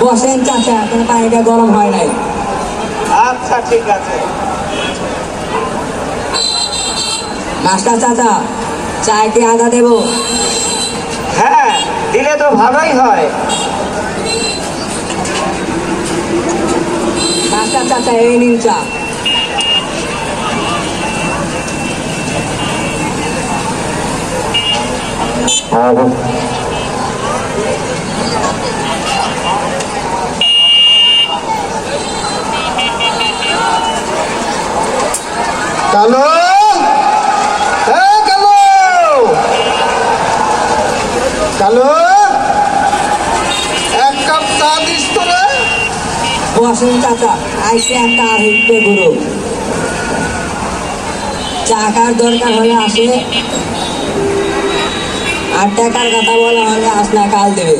বসেন চাচা এখন পানিটা গরম হয় নাই। আচ্ছা ঠিক আছে। মাস্টার চাচা চায় কি আদা দেবো? হ্যাঁ দিলে তো ভালোই হয়। মাস্টার চাচা এই নিন চা। কালো? হ্যাঁ কালো। কালো? এক কাপ চা দিস তো রে বসেন চাচা আইসে একটা আর হিটবে গুরু চাকার দরকার হলে আসে আর টাকার কথা বলা হলে আসনা কাল দেবে।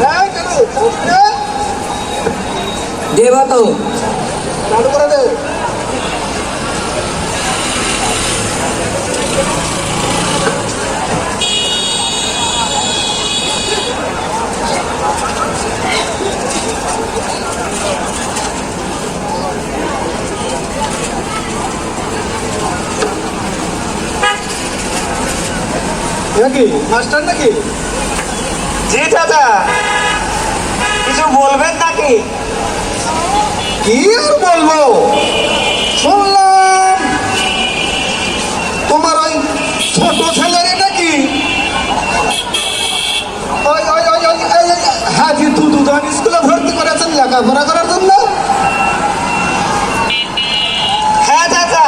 হ্যাঁ দেব তো। চালু করে দে নাকি? মাস্টার নাকি? জি, চাচা। কিছু বলবেন নাকি? কি বলব? শুনলাম। তোমার ওই ছোট ছেলেরে নাকি? ওই ওই ওই ওই হাজি স্কুলে ভর্তি করেছেন, লেখাপড়া করার জন্য। হ্যাঁ চাচা।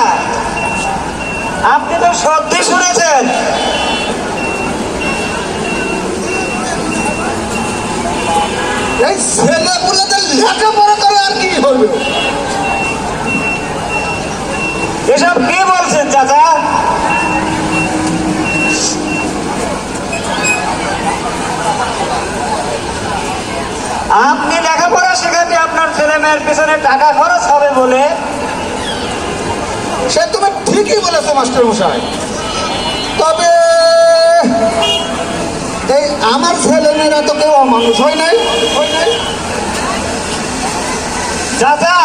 আপনি তো সত্যি শুনেছেন। এই ছেলেগুলোদের লেখাপড়া করে আর কি হবে এসব কি বলছেন চাচা? আপনি লেখাপড়া শেখাতে আপনার ছেলে মেয়ের পিছনে টাকা খরচ হবে বলে। সে তুমি ঠিকই বলেছ মাস্টার মশাই তবে আমার ছেলে মেয়েরা তো কেউ অমানুষ হয় নাই। হয় নাই চাচা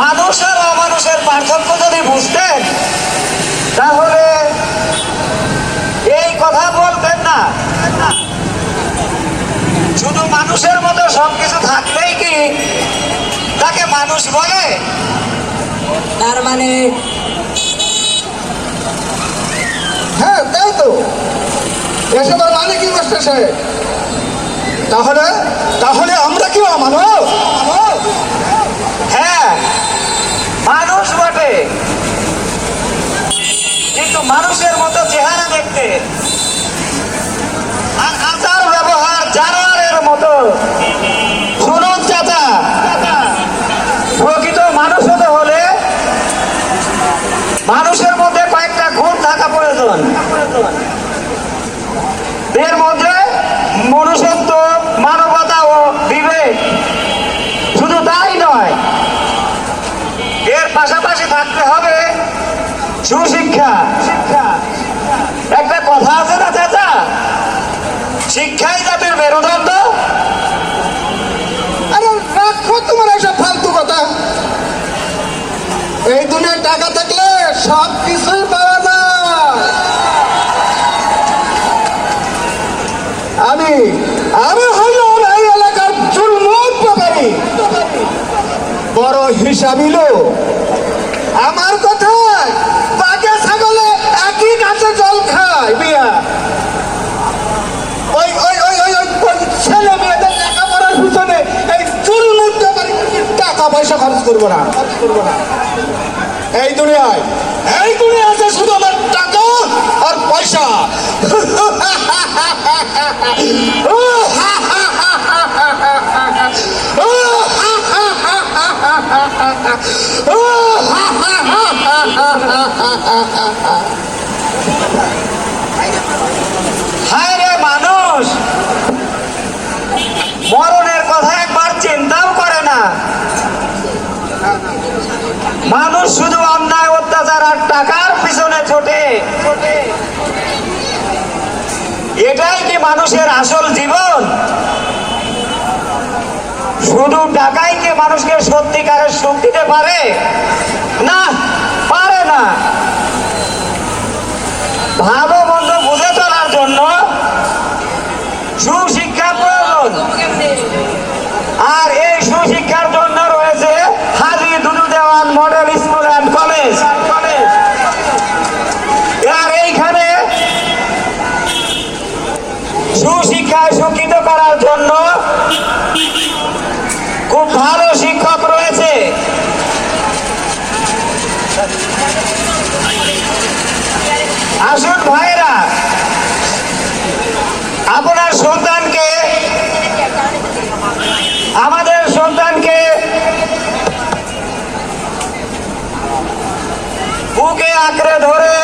মানুষ আর অমানুষের পার্থক্য যদি বুঝতেন তাহলে এই কথা বলতেন না। শুধু মানুষের মতো সবকিছু থাকলেই কি তাকে মানুষ বলে? তার মানে হ্যাঁ তাই তো। এসবের মানে কি মাস্টার সাহেব তাহলে তাহলে আমরা কি অমানব? হ্যাঁ মানুষ বটে। কিন্তু মানুষের মতো চেহারা দেখতে আর আচার ব্যবহার জানোয়ারের মতো। থাকতে হবে। সুশিক্ষা। শিক্ষা একটা কথা আছে না, চাচা? শিক্ষাই জাতির মেরুদণ্ড। আরে রাখো তোমার এসব ফালতু কথা। এই দুনিয়ায় টাকা থাকলে সব কিছুই পাওয়া যায়। আমি আমি হইলাম এই এলাকার ব্যাপারী। বড় হিসাবই লোক। আমার ছাগলে একই গাছে জল খায় বিয়া ওই ওই ওই ওই ওই ছেলে মেয়েদের লেখাপড়ার পিছনে এই চুল টাকা পয়সা খরচ করব না, খরচ করব না। এই দুনিয়ায়, এই দুনিয়াতে শুধু আমার টাকা আর পয়সা। হায় রে মানুষ। মরণের কথা একবার চিন্তাও করে না। মানুষ শুধু অন্যায়, অত্যাচার আর টাকার পিছনে ছোটে। এটাই কি মানুষের আসল জীবন? শুধু টাকাই কি মানুষকে সত্যিকারের সুখ দিতে পারে? না পারে না। আপনার সন্তানকে আমাদের সন্তানকে বুকে আঁকড়ে ধরে